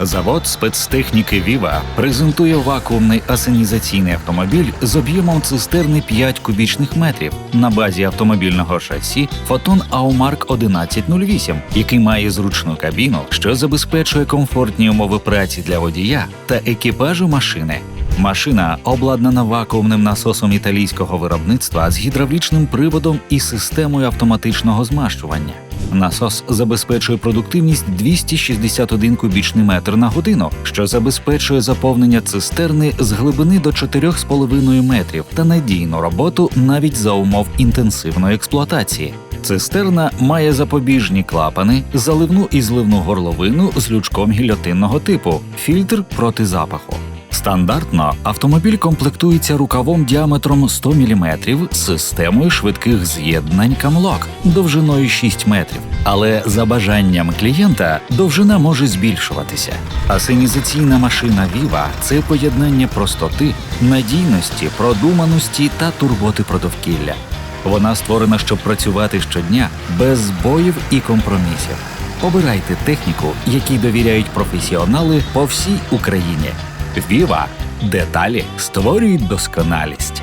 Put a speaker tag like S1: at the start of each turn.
S1: Завод спецтехніки Віва презентує вакуумний асенізаційний автомобіль з об'ємом цистерни 5 кубічних метрів на базі автомобільного шасі Фотон Аумарк 1108, який має зручну кабіну, що забезпечує комфортні умови праці для водія та екіпажу машини. Машина обладнана вакуумним насосом італійського виробництва з гідравлічним приводом і системою автоматичного змащування. Насос забезпечує продуктивність 261 кубічний метр на годину, що забезпечує заповнення цистерни з глибини до 4,5 метрів та надійну роботу навіть за умов інтенсивної експлуатації. Цистерна має запобіжні клапани, заливну і зливну горловину з лючком гільотинного типу, фільтр проти запаху. Стандартно автомобіль комплектується рукавом діаметром 100 мм з системою швидких з'єднань камлок довжиною 6 метрів. Але за бажанням клієнта довжина може збільшуватися. Асенізаційна машина Viva – це поєднання простоти, надійності, продуманості та турботи про довкілля. Вона створена, щоб працювати щодня без збоїв і компромісів. Обирайте техніку, якій довіряють професіонали по всій Україні. Віва деталі створюють досконалість.